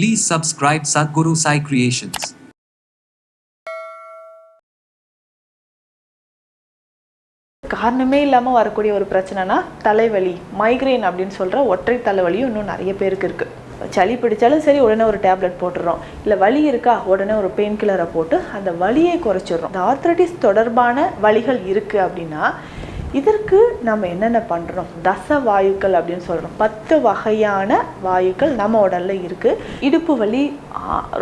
Please subscribe Sadhguru Sai Creations. காரணமே இல்லாமல் வரக்கூடிய ஒரு பிரச்சனைனா தலைவலி மைக்ரைன் அப்படின்னு சொல்கிற ஒற்றை தலைவலியும் இன்னும் நிறைய பேருக்கு இருக்குது சளி பிடிச்சாலும் சரி உடனே ஒரு டேப்லெட் போட்டுடுறோம். இல்லை வலி இருக்கா உடனே ஒரு பெயின் கில்லரை போட்டு அந்த வலியை குறைச்சிடுறோம். இந்த ஆர்த்ரட்டிஸ் தொடர்பான வலிகள் இருக்குது அப்படின்னா இதற்கு நம்ம என்னென்ன பண்ணுறோம் தச வாயுக்கள் அப்படின்னு சொல்கிறோம் பத்து வகையான வாயுக்கள் நம்ம உடலில் இருக்குது இடுப்பு வலி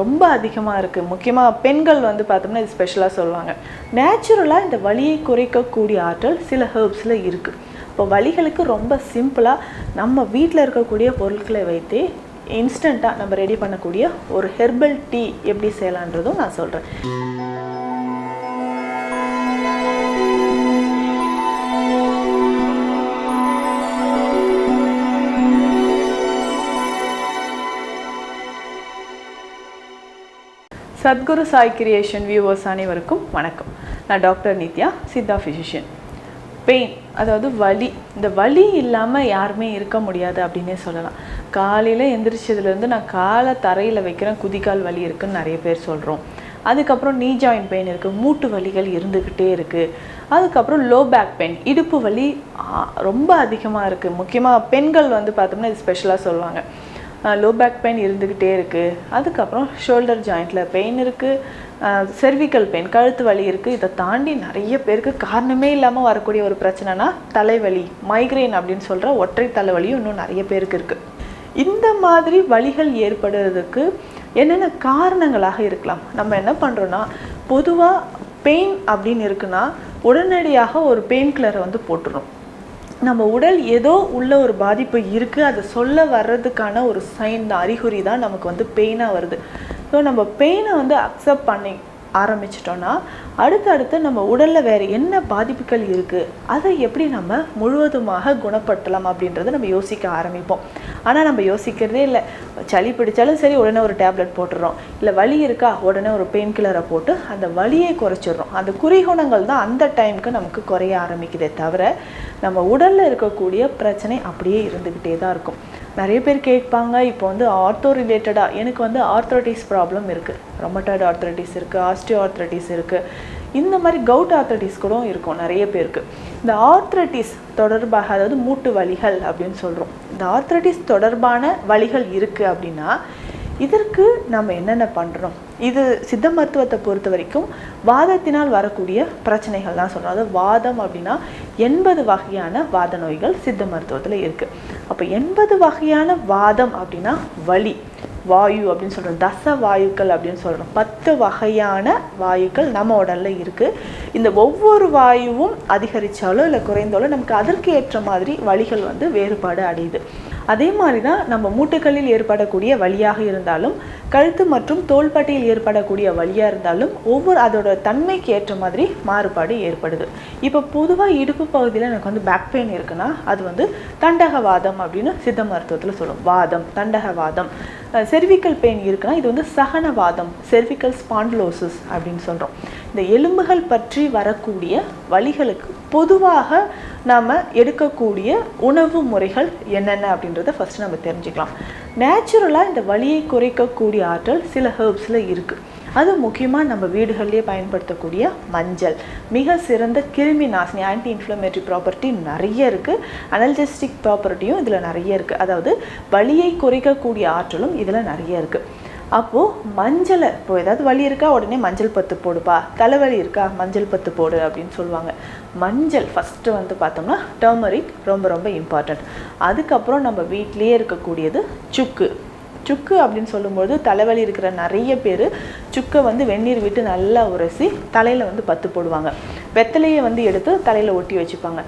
ரொம்ப அதிகமாக இருக்குது முக்கியமாக பெண்கள் வந்து பார்த்தோம்னா இது ஸ்பெஷலாக சொல்லுவாங்க. நேச்சுரலாக இந்த வலியை குறைக்கக்கூடிய ஆற்றல் சில ஹெர்ப்ஸில் இருக்குது இப்போ வலிகளுக்கு ரொம்ப சிம்பிளாக நம்ம வீட்டில் இருக்கக்கூடிய பொருட்களை வைத்து இன்ஸ்டண்ட்டாக நம்ம ரெடி பண்ணக்கூடிய ஒரு ஹெர்பல் டீ எப்படி செய்யலான்றதும் நான் சொல்கிறேன் சத்குரு சாய் கிரியேஷன் வியூவர்ஸ் அனைவருக்கும் வணக்கம். நான் doctor Nithya Siddha physician pain அதாவது வலி. இந்த வலி இல்லாமல் யாருமே இருக்க முடியாது அப்படின்னே சொல்லலாம். காலையில் எந்திரிச்சதுலேருந்து நான் காலை தரையில் வைக்கிறேன் குதிகால் வலி இருக்குன்னு நிறைய பேர் சொல்கிறோம் அதுக்கப்புறம் நீ ஜாயின் பெயின் இருக்குது மூட்டு வலிகள் இருந்துக்கிட்டே இருக்குது அதுக்கப்புறம் லோ பேக் பெயின் இடுப்பு வலி ரொம்ப அதிகமாக இருக்குது முக்கியமாக பெண்கள் வந்து பார்த்தோம்னா இது ஸ்பெஷலாக சொல்லுவாங்க. லோ பேக் பெயின் இருந்துக்கிட்டே இருக்குது அதுக்கப்புறம் ஷோல்டர் ஜாயிண்டில் பெயின் இருக்குது செர்விக்கல் பெயின் கழுத்து வலி இருக்குது இதை தாண்டி நிறைய பேருக்கு காரணமே இல்லாமல் வரக்கூடிய ஒரு பிரச்சனைனா தலைவலி மைக்ரைன் அப்படின்னு சொல்கிற ஒற்றை தலைவலியும் இன்னும் நிறைய பேருக்கு இருக்குது இந்த மாதிரி வலிகள் ஏற்படுறதுக்கு என்னென்ன காரணங்களாக இருக்கலாம்? நம்ம என்ன பண்ணுறோன்னா பொதுவாக பெயின் அப்படின்னு இருக்குன்னா உடனடியாக ஒரு பெயின் கில்லரை வந்து போட்டுரும் நம்ம உடல் ஏதோ உள்ள ஒரு பாதிப்பு இருக்குது அதை சொல்ல வர்றதுக்கான ஒரு சைன் தான் அறிகுறி தான் நமக்கு வந்து பெயினாக வருது. ஸோ நம்ம பெயினை வந்து அக்செப்ட் பண்ணி ஆரம்பிச்சிட்டோன்னா அடுத்தடுத்து நம்ம உடலில் வேறு என்ன பாதிப்புகள் இருக்குது அதை எப்படி நம்ம முழுவதுமாக குணப்படுத்தலாம் அப்படின்றத நம்ம யோசிக்க ஆரம்பிப்போம். ஆனால் நம்ம யோசிக்கிறதே இல்லை. சளி பிடிச்சாலும் சரி உடனே ஒரு டேப்லெட் போட்டுடுறோம் இல்லை வலி இருக்கா உடனே ஒரு பெயின் கில்லரை போட்டு அந்த வலியை குறைச்சிடுறோம். அந்த குறிகுணங்கள் தான் அந்த டைமுக்கு நமக்கு குறைய ஆரம்பிக்குதே தவிர நம்ம உடலில் இருக்கக்கூடிய பிரச்சனை அப்படியே இருந்துக்கிட்டே தான் இருக்கும். நிறைய பேர் கேட்பாங்க இப்போ வந்து ஆர்த்தோ ரிலேட்டடாக எனக்கு வந்து ஆர்த்ரட்டிஸ் ப்ராப்ளம் இருக்குது ரொமட்டாய்டு ஆர்த்ரட்டிஸ் இருக்குது ஆஸ்டியோ ஆர்த்ரட்டிஸ் இருக்குது இந்த மாதிரி கவுட் ஆர்த்ரட்டிஸ் கூட இருக்கும் நிறைய பேருக்கு. இந்த ஆர்த்ரைட்டிஸ் தொடர்பாக அதாவது மூட்டு வலிகள் அப்படின்னு சொல்கிறோம் இந்த ஆர்த்ரைட்டிஸ் தொடர்பான வலிகள் இருக்குது அப்படின்னா இதற்கு நம்ம என்னென்ன பண்ணுறோம் இது சித்த மருத்துவத்தை பொறுத்த வரைக்கும் வாதத்தினால் வரக்கூடிய பிரச்சனைகள் தான் சொல்கிறோம் அதாவது வாதம் அப்படின்னா எண்பது வகையான வாத நோய்கள் சித்த மருத்துவத்தில் இருக்குது அப்போ எண்பது வகையான வாதம் அப்படின்னா வலி வாயு அப்படின்னு சொல்கிறோம் தச வாயுக்கள் அப்படின்னு சொல்கிறோம் பத்து வகையான வாயுக்கள் நம்ம உடலில் இருக்குது இந்த ஒவ்வொரு வாயுவும் அதிகரித்தாலோ இல்லை குறைந்தாலோ நமக்கு அதற்கு ஏற்ற மாதிரி வழிகள் வந்து வேறுபாடு அடையுது. அதே மாதிரி தான் நம்ம மூட்டுகளில் ஏற்படக்கூடிய வழியாக இருந்தாலும் கழுத்து மற்றும் தோள்பட்டையில் ஏற்படக்கூடிய வழியாக இருந்தாலும் ஒவ்வொரு அதோட தன்மைக்கு ஏற்ற மாதிரி மாறுபாடு ஏற்படுது. இப்போ பொதுவாக இடுப்பு பகுதியில் எனக்கு வந்து பேக் பெயின் இருக்குன்னா அது வந்து தண்டகவாதம் அப்படின்னு சித்த மருத்துவத்தில் சொல்லும். வாதம் தண்டகவாதம். செர்விக்கல் பெயின் இருக்குன்னா இது வந்து சகனவாதம் செர்விக்கல் ஸ்பாண்டிலோசிஸ் அப்படின்னு சொல்கிறோம் இந்த எலும்புகள் பற்றி வரக்கூடிய வழிகளுக்கு பொதுவாக நாம் எடுக்கக்கூடிய உணவு முறைகள் என்னென்ன அப்படின்றத ஃபஸ்ட்டு நம்ம தெரிஞ்சுக்கலாம். நேச்சுரலாக இந்த வலியை குறைக்கக்கூடிய ஆற்றல் சில ஹெர்ப்ஸில் இருக்குது அது முக்கியமாக நம்ம வீடுகள்லேயே பயன்படுத்தக்கூடிய மஞ்சள். மிக சிறந்த கிருமி நாசினி ஆன்டி இன்ஃப்ளமேட்டரி ப்ராப்பர்ட்டி நிறைய இருக்குது அனல்ஜெஸ்டிக் ப்ராப்பர்ட்டியும் இதில் நிறைய இருக்குது அதாவது வலியை குறைக்கக்கூடிய ஆற்றலும் இதில் நிறைய இருக்குது அப்போது மஞ்சளை இப்போ ஏதாவது வலி இருக்கா உடனே மஞ்சள் பத்து போடுப்பா. தலைவலி இருக்கா மஞ்சள் பத்து போடு அப்படின்னு சொல்லுவாங்க. மஞ்சள் ஃபஸ்ட்டு வந்து பார்த்தோம்னா டர்மரிக் ரொம்ப ரொம்ப இம்பார்ட்டண்ட் அதுக்கப்புறம் நம்ம வீட்டிலேயே இருக்கக்கூடியது சுக்கு. சுக்கு அப்படின்னு சொல்லும்போது தலைவலி இருக்கிற நிறைய பேர் சுக்கை வந்து வெந்நீர் விட்டு நல்லா உரசி தலையில் வந்து பத்து போடுவாங்க. வெத்தலையை வந்து எடுத்து தலையில் ஒட்டி வச்சுப்பாங்க.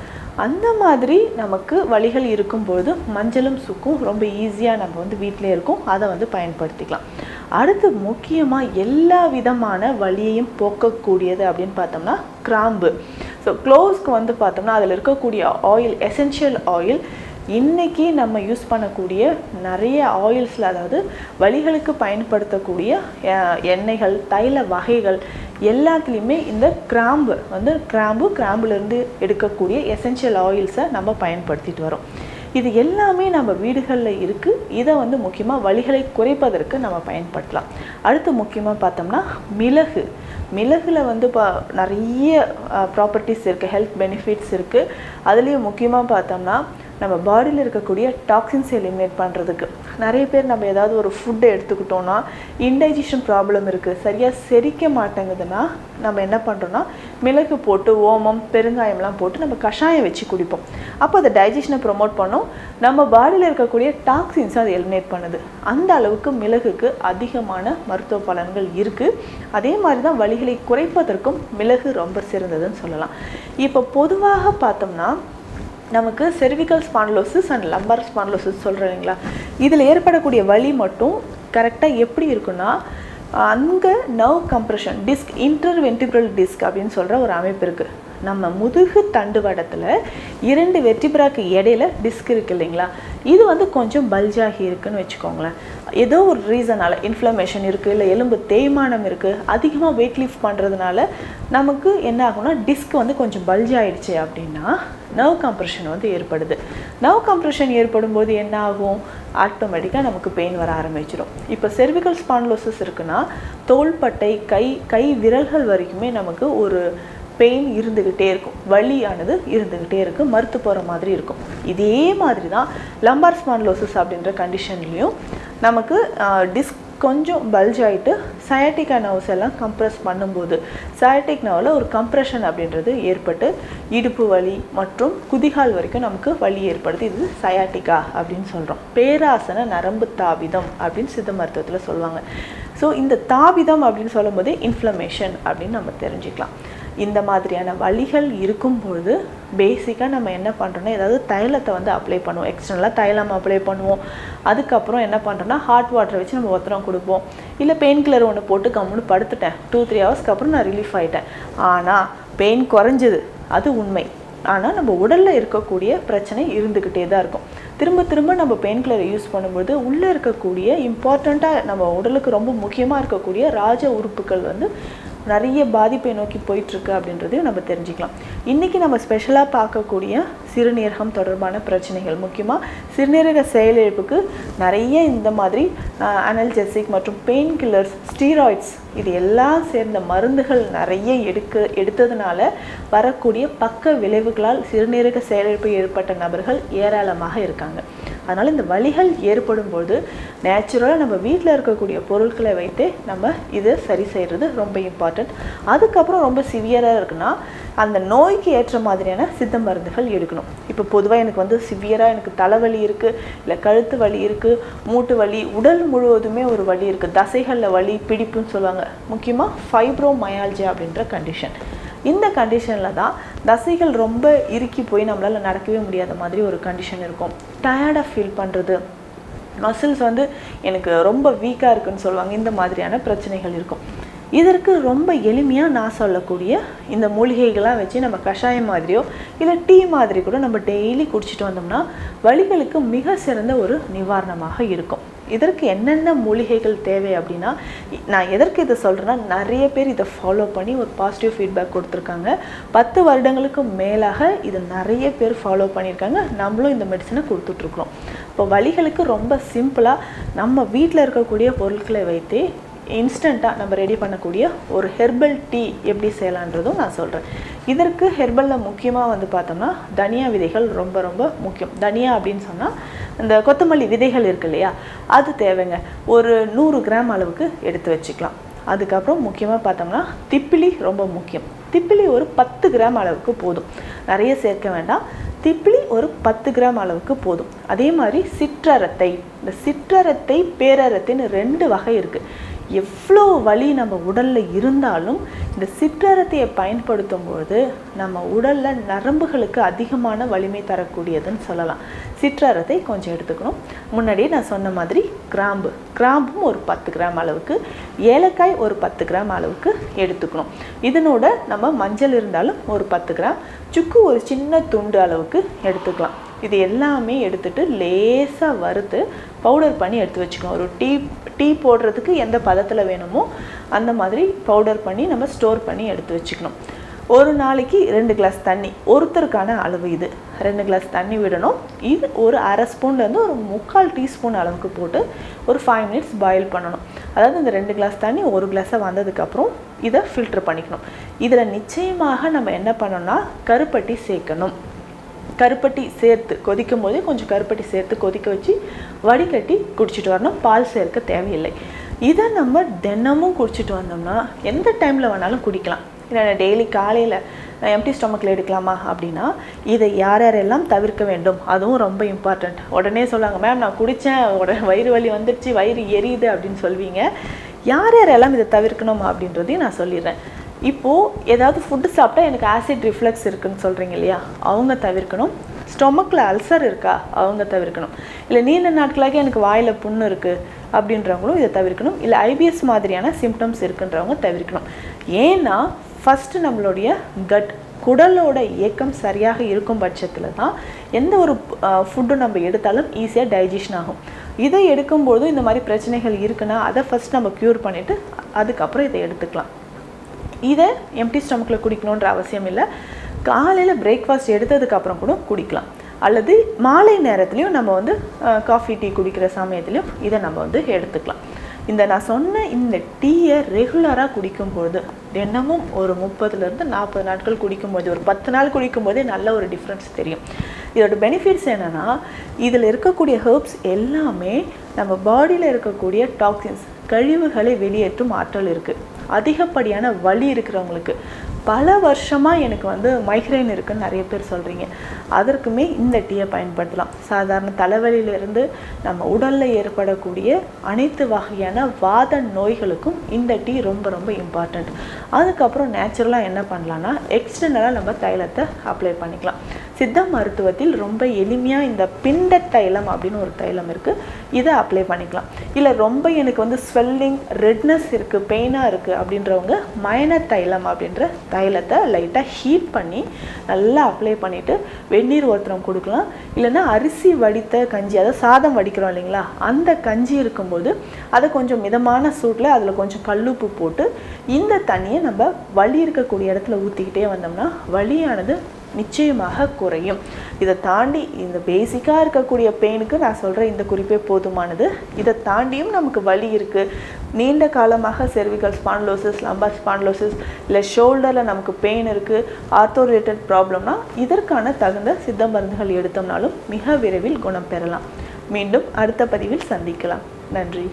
அந்த மாதிரி நமக்கு வழிகள் இருக்கும்பொழுது மஞ்சளும் சுக்கும் ரொம்ப ஈஸியாக நம்ம வந்து வீட்டிலே இருக்கும். அதை வந்து பயன்படுத்திக்கலாம். அடுத்து முக்கியமாக எல்லா விதமான வலியையும் போக்கக்கூடியது அப்படின்னு பார்த்தோம்னா கிராம்பு. ஸோ க்ளோஸ்க்கு வந்து பார்த்தோம்னா அதில் இருக்கக்கூடிய ஆயில் எசென்ஷியல் ஆயில் இன்றைக்கி நம்ம யூஸ் பண்ணக்கூடிய நிறைய ஆயில்ஸில் அதாவது வலிகளுக்கு பயன்படுத்தக்கூடிய எண்ணெய்கள் தைல வகைகள் எல்லாத்துலேயுமே இந்த கிராம்பு வந்து கிராம்பு கிராம்புலேருந்து எடுக்கக்கூடிய எசென்ஷியல் ஆயில்ஸை நம்ம பயன்படுத்திட்டு வரோம். இது எல்லாமே நம்ம வீடுகளில் இருக்குது இதை வந்து முக்கியமாக வழிகளை குறைப்பதற்கு நம்ம பயன்படுத்தலாம். அடுத்து முக்கியமாக பார்த்தோம்னா மிளகு. மிளகில் வந்து பா நிறைய ப்ராப்பர்ட்டிஸ் இருக்குது ஹெல்த் பெனிஃபிட்ஸ் இருக்குது அதுலேயும் முக்கியமாக பார்த்தோம்னா நம்ம பாடியில் இருக்கக்கூடிய டாக்ஸின்ஸ் எலிமினேட் பண்ணுறதுக்கு நிறைய பேர் நம்ம ஏதாவது ஒரு ஃபுட்டை எடுத்துக்கிட்டோம்னா இன்டைஜஷன் ப்ராப்ளம் இருக்குது சரியாக செரிக்க மாட்டேங்குதுன்னா நம்ம என்ன பண்ணுறோன்னா மிளகு போட்டு ஓமம் பெருங்காயம்லாம் போட்டு நம்ம கஷாயம் வச்சு குடிப்போம். அப்போ அதை டைஜஷனை ப்ரொமோட் பண்ணும். நம்ம பாடியில் இருக்கக்கூடிய டாக்ஸின்ஸை அதை எலிமினேட் பண்ணுது. அந்த அளவுக்கு மிளகுக்கு அதிகமான மருத்துவ பலன்கள் இருக்குது அதே மாதிரி தான் வலிகளை குறைப்பதற்கும் மிளகு ரொம்ப சிறந்ததுன்னு சொல்லலாம். இப்போ பொதுவாக பார்த்தோம்னா நமக்கு cervical spondylosis and lumbar spondylosis சொல்கிறோம் இல்லைங்களா இதில் ஏற்படக்கூடிய வலி மட்டும் கரெக்டாக எப்படி இருக்குன்னா அங்கே nerve compression disc interventricular disc அப்படின்னு சொல்கிற ஒரு அமைப்பு இருக்குது நம்ம முதுகு தண்டுவடத்தில் இரண்டு வெற்றிபிராக்கு இடையில டிஸ்க் இருக்கு இல்லைங்களா? இது வந்து கொஞ்சம் பல்ஜாகி இருக்குன்னு வச்சுக்கோங்களேன். ஏதோ ஒரு ரீசனால் இன்ஃப்ளமேஷன் இருக்குது இல்லை எலும்பு தேய்மானம் இருக்குது அதிகமாக வெயிட் லிஃப்ட் பண்ணுறதுனால நமக்கு என்ன ஆகும்னா டிஸ்க் வந்து கொஞ்சம் பல்ஜ் ஆயிடுச்சு அப்படின்னா நர்வ் கம்ப்ரெஷன் வந்து ஏற்படுது. நர்வ் கம்ப்ரெஷன் ஏற்படும் போது என்ன ஆகும்? ஆட்டோமேட்டிக்காக நமக்கு பெயின் வர ஆரம்பிச்சிடும் இப்போ செர்விகல் ஸ்பான்லோசஸ் இருக்குன்னா தோள்பட்டை கை கை விரல்கள் வரைக்குமே நமக்கு ஒரு பெயின் இருந்துக்கிட்டே இருக்கும். வலியானது இருந்துக்கிட்டே இருக்கும். மறுத்து போகிற மாதிரி இருக்கும். இதே மாதிரி தான் லம்பார் ஸ்பான்லோசிஸ் அப்படின்ற கண்டிஷன்லேயும் நமக்கு டிஸ்க் கொஞ்சம் பல்ஜ் ஆகிட்டு சயாட்டிக் நர்வ்ஸ் எல்லாம் கம்ப்ரெஸ் பண்ணும்போது சயாட்டிக் நர்வில் ஒரு கம்ப்ரெஷன் அப்படின்றது ஏற்பட்டு இடுப்பு வலி மற்றும் குதிகால் வரைக்கும் நமக்கு வலி ஏற்படுது. இது சயாட்டிக்கா அப்படின்னு சொல்கிறோம் பேராசன நரம்பு தாவிதம் அப்படின்னு சித்த மருத்துவத்தில் சொல்லுவாங்க. ஸோ இந்த தாவிதம் அப்படின்னு சொல்லும்போதே இன்ஃப்ளமேஷன் அப்படின்னு நம்ம தெரிஞ்சுக்கலாம். இந்த மாதிரியான வழிகள் இருக்கும்பொழுது பேசிக்காக நம்ம என்ன பண்ணுறோன்னா ஏதாவது தைலத்தை வந்து அப்ளை பண்ணுவோம். எக்ஸ்டர்னலாக தைலம் அப்ளை பண்ணுவோம். அதுக்கப்புறம் என்ன பண்ணுறோன்னா ஹாட் வாட்டரை வச்சு நம்ம ஒத்தரம் கொடுப்போம். இல்லை பெயின் கில்லர் ஒன்று போட்டு கம்முன்னு படுத்துட்டேன். டூ த்ரீ ஹவர்ஸ்க்கு அப்புறம் நான் ரிலீஃப் ஆகிட்டேன் ஆனால் பெயின் குறைஞ்சது. அது உண்மை. ஆனால் நம்ம உடலில் இருக்கக்கூடிய பிரச்சனை இருந்துக்கிட்டே தான் இருக்கும். திரும்ப திரும்ப நம்ம பெயின் கில்லரை யூஸ் பண்ணும்போது உள்ளே இருக்கக்கூடிய இம்பார்ட்டண்ட்டாக நம்ம உடலுக்கு ரொம்ப முக்கியமாக இருக்கக்கூடிய ராஜ உறுப்புகள் வந்து நிறைய பாதிப்பை நோக்கி போயிட்டுருக்கு அப்படின்றதையும் நம்ம தெரிஞ்சுக்கலாம். இன்றைக்கி நம்ம ஸ்பெஷலாக பார்க்கக்கூடிய சிறுநீரகம் தொடர்பான பிரச்சனைகள். முக்கியமாக சிறுநீரக செயலிழப்புக்கு நிறைய இந்த மாதிரி அனல்ஜெசிக் மற்றும் பெயின் கில்லர்ஸ் ஸ்டீராய்ட்ஸ் இது எல்லாம் சேர்ந்த மருந்துகள் நிறைய எடுக்க எடுத்ததுனால வரக்கூடிய பக்க விளைவுகளால் சிறுநீரக செயலிழப்பு ஏற்பட்ட நபர்கள் ஏராளமாக இருக்காங்க. அதனால் இந்த வலிகள் ஏற்படும் போது நேச்சுரலாக நம்ம வீட்டில் இருக்கக்கூடிய பொருட்களை வைத்தே நம்ம இதை சரி செய்கிறது ரொம்ப இம்பார்ட்டண்ட் அதுக்கப்புறம் ரொம்ப சிவியராக இருக்குன்னா அந்த நோய்க்கு ஏற்ற மாதிரியான சித்த மருந்துகள் எடுக்கணும். இப்போ பொதுவாக எனக்கு வந்து சிவியராக எனக்கு தலைவலி இருக்குது இல்லை கழுத்து வலி இருக்குது மூட்டு வலி உடல் முழுவதுமே ஒரு வலி இருக்குது தசைகளில் வலி பிடிப்புன்னு சொல்லுவாங்க. முக்கியமாக ஃபைப்ரோமயால்ஜியா அப்படின்ற கண்டிஷன் இந்த கண்டிஷனில் தான் தசைகள் ரொம்ப இறுக்கி போய் நம்மளால் நடக்கவே முடியாத மாதிரி ஒரு கண்டிஷன் இருக்கும். டயர்டாக ஃபீல் பண்ணுறது மசில்ஸ் வந்து எனக்கு ரொம்ப வீக்காக இருக்குன்னு சொல்லுவாங்க. இந்த மாதிரியான பிரச்சனைகள் இருக்கும். இதற்கு ரொம்ப எளிமையாக நான் சொல்லக்கூடிய இந்த மூலிகைகளாக வச்சு நம்ம கஷாயம் மாதிரியோ இல்லை டீ மாதிரி கூட நம்ம டெய்லி குடிச்சிட்டு வந்தோம்னா வலிகளுக்கு மிக சிறந்த ஒரு நிவாரணமாக இருக்கும். இதற்கு என்னென்ன மூலிகைகள் தேவை அப்படின்னா நான் எதற்கு இதை சொல்கிறேன்னா நிறைய பேர் இதை ஃபாலோ பண்ணி ஒரு பாசிட்டிவ் ஃபீட்பேக் கொடுத்துருக்காங்க. பத்து வருடங்களுக்கு மேலாக இதை நிறைய பேர் ஃபாலோ பண்ணியிருக்காங்க. நம்மளும் இந்த மெடிசனை கொடுத்துட்ருக்குறோம் இப்போ வழிகளுக்கு ரொம்ப சிம்பிளாக நம்ம வீட்டில் இருக்கக்கூடிய பொருட்களை வைத்தே இன்ஸ்டண்ட்டாக நம்ம ரெடி பண்ணக்கூடிய ஒரு ஹெர்பல் டீ எப்படி செய்யலான்றதும் நான் சொல்கிறேன் இதற்கு ஹெர்பலில் முக்கியமாக வந்து பார்த்தோம்னா தனியா விதைகள் ரொம்ப ரொம்ப முக்கியம். தனியா அப்படின்னு சொன்னால் இந்த கொத்தமல்லி விதைகள் இருக்கு இல்லையா? அது தேவைங்க. ஒரு நூறு கிராம் அளவுக்கு எடுத்து வச்சுக்கலாம். அதுக்கப்புறம் முக்கியமாக பார்த்தோம்னா திப்பிலி ரொம்ப முக்கியம். திப்பிலி ஒரு பத்து கிராம் அளவுக்கு போதும். நிறைய சேர்க்க வேண்டாம். திப்பிலி ஒரு பத்து கிராம் அளவுக்கு போதும். அதே மாதிரி சிற்றரத்தை. இந்த சிற்றரத்தை பேரரத்தைன்னு ரெண்டு வகை இருக்குது எவ்வளோ வலி நம்ம உடலில் இருந்தாலும் இந்த சிற்றரத்தையை பயன்படுத்தும் பொழுது நம்ம உடலில் நரம்புகளுக்கு அதிகமான வலிமை தரக்கூடியதுன்னு சொல்லலாம். சிற்றரத்தை கொஞ்சம் எடுத்துக்கணும். முன்னாடியே நான் சொன்ன மாதிரி கிராம்பு. கிராம்பும் ஒரு பத்து கிராம் அளவுக்கு ஏலக்காய் ஒரு பத்து கிராம் அளவுக்கு எடுத்துக்கணும். இதனோட நம்ம மஞ்சள் இருந்தாலும் ஒரு பத்து கிராம் சுக்கு ஒரு சின்ன துண்டு அளவுக்கு எடுத்துக்கலாம். இது எல்லாமே எடுத்துட்டு லேசாக வறுத்து பவுடர் பண்ணி எடுத்து வச்சுக்கணும். ஒரு டீ டீ போடுறதுக்கு எந்த பதத்தில் வேணுமோ அந்த மாதிரி பவுடர் பண்ணி நம்ம ஸ்டோர் பண்ணி எடுத்து வச்சுக்கணும். ஒரு நாளைக்கு ரெண்டு கிளாஸ் தண்ணி. ஒருத்தருக்கான அளவு இது. ரெண்டு கிளாஸ் தண்ணி விடணும். இது ஒரு அரை ஸ்பூன்லேருந்து ஒரு முக்கால் டீஸ்பூன் அளவுக்கு போட்டு ஒரு ஃபைவ் மினிட்ஸ் பாயில் பண்ணணும். அதாவது இந்த ரெண்டு கிளாஸ் தண்ணி ஒரு கிளாஸாக வந்ததுக்கப்புறம் இதை ஃபில்டர் பண்ணிக்கணும். இதில் நிச்சயமாக நம்ம என்ன பண்ணோம்னா கருப்பட்டி சேர்க்கணும். கருப்பட்டி சேர்த்து கொதிக்கும் போதே கொஞ்சம் கருப்பட்டி சேர்த்து கொதிக்க வச்சு வடிகட்டி குடிச்சிட்டு வரணும். பால் சேர்க்க தேவையில்லை. இதை நம்ம தினமும் குடிச்சிட்டு வந்தோம்னா எந்த டைமில் வேணாலும் குடிக்கலாம். இல்லை டெய்லி காலையில் எம்டி ஸ்டொமக்கில் எடுக்கலாமா அப்படின்னா இதை யார் யாரெல்லாம் தவிர்க்க வேண்டும்? அதுவும் ரொம்ப இம்பார்ட்டண்ட் உடனே சொல்லுவாங்க மேம் நான் குடித்தேன் உடனே வயிறு வலி வந்துடுச்சு வயிறு எரியுது அப்படின்னு சொல்வீங்க. யார் யாரெல்லாம் இதை தவிர்க்கணும் அப்படின்றதையும் நான் சொல்லிடுறேன். இப்போது ஏதாவது ஃபுட்டு சாப்பிட்டா எனக்கு ஆசிட் ரிஃப்ளெக்ஸ் இருக்குன்னு சொல்கிறீங்க இல்லையா? அவங்க தவிர்க்கணும். ஸ்டொமக்கில் அல்சர் இருக்கா? அவங்க தவிர்க்கணும். இல்லை நீண்ட நாட்களாக எனக்கு வாயில் புண்ணு இருக்குது அப்படின்றவங்களும் இதை தவிர்க்கணும். இல்லை ஐபிஎஸ் மாதிரியான சிம்டம்ஸ் இருக்குன்றவங்க தவிர்க்கணும். ஏன்னா ஃபஸ்ட்டு நம்மளுடைய கட் குடலோட இயக்கம் சரியாக இருக்கும் பட்சத்தில் தான் எந்த ஒரு ஃபுட்டு நம்ம எடுத்தாலும் ஈஸியாக டைஜஷன் ஆகும். இதை எடுக்கும்போது இந்த மாதிரி பிரச்சனைகள் இருக்குன்னா அதை ஃபஸ்ட் நம்ம க்யூர் பண்ணிவிட்டு அதுக்கப்புறம் இதை எடுத்துக்கலாம். இதை எம்டி ஸ்டமக்கில் குடிக்கணுன்ற அவசியம் இல்லை. காலையில் பிரேக்ஃபாஸ்ட் எடுத்ததுக்கப்புறம் கூட குடிக்கலாம். அல்லது மாலை நேரத்துலையும் நம்ம வந்து காஃபி டீ குடிக்கிற சமயத்துலையும் இதை நம்ம வந்து எடுத்துக்கலாம். இந்த நான் சொன்ன இந்த டீயை ரெகுலராக குடிக்கும்பொழுது தினமும் ஒரு முப்பதுலேருந்து நாற்பது நாட்கள் குடிக்கும்போது ஒரு பத்து நாள் குடிக்கும்போதே நல்ல ஒரு டிஃப்ரென்ஸ் தெரியும். இதோட பெனிஃபிட்ஸ் என்னென்னா இதில் இருக்கக்கூடிய ஹெர்ப்ஸ் எல்லாமே நம்ம பாடியில் இருக்கக்கூடிய டாக்ஸின்ஸ் கழிவுகளை வெளியேற்றும் ஆற்றல் இருக்குது அதிகப்படியான வலி இருக்கிறவங்களுக்கு. பல வருஷமாக எனக்கு வந்து மைக்ரைன் இருக்குன்னு நிறைய பேர் சொல்கிறீங்க அதற்குமே இந்த டீயை பயன்படுத்தலாம். சாதாரண தலைவலியிலிருந்து நம்ம உடலில் ஏற்படக்கூடிய அனைத்து வகையான வாத நோய்களுக்கும் இந்த டீ ரொம்ப ரொம்ப இம்பார்ட்டண்ட் அதுக்கப்புறம் நேச்சுரலாக என்ன பண்ணலான்னா எக்ஸ்டர்னலாக நம்ம தைலத்தை அப்ளை பண்ணிக்கலாம். சித்த மருத்துவத்தில் ரொம்ப எளிமையாக இந்த பிண்ட தைலம் அப்படின்னு ஒரு தைலம் இருக்குது இதை அப்ளை பண்ணிக்கலாம். இல்லை ரொம்ப எனக்கு வந்து ஸ்வெல்லிங் ரெட்னஸ் இருக்குது பெயினாக இருக்குது அப்படின்றவங்க மயன தைலம் அப்படின்ற தைலத்தை லைட்டாக ஹீட் பண்ணி நல்லா அப்ளை பண்ணிவிட்டு வெந்நீர் ஒருத்தரம் கொடுக்கலாம். இல்லைன்னா அரிசி வடித்த கஞ்சி அதாவது சாதம் வடிக்கிறோம் இல்லைங்களா? அந்த கஞ்சி இருக்கும்போது அதை கொஞ்சம் மிதமான சூட்டில் அதில் கொஞ்சம் கல்லுப்பு போட்டு இந்த தண்ணியை நம்ம வலி இருக்கக்கூடிய இடத்துல ஊற்றிக்கிட்டே வந்தோம்னா வலியானது நிச்சயமாக குறையும். இதை தாண்டி இந்த பேசிக்காக இருக்கக்கூடிய பெயினுக்கு நான் சொல்கிற இந்த குறிப்பே போதுமானது. இதை தாண்டியும் நமக்கு வலி இருக்குது நீண்ட காலமாக செர்விகல் ஸ்பான்லோசிஸ் லம்பர் ஸ்பான்லோசிஸ் இல்லை ஷோல்டரில் நமக்கு பெயின் இருக்குது ஆர்த்தோ ரிலேட்டட் ப்ராப்ளம்னா இதற்கான தகுந்த சித்த மருந்துகள் எடுத்தோம்னாலும் மிக விரைவில் குணம் பெறலாம். மீண்டும் அடுத்த பதிவில் சந்திக்கலாம். நன்றி.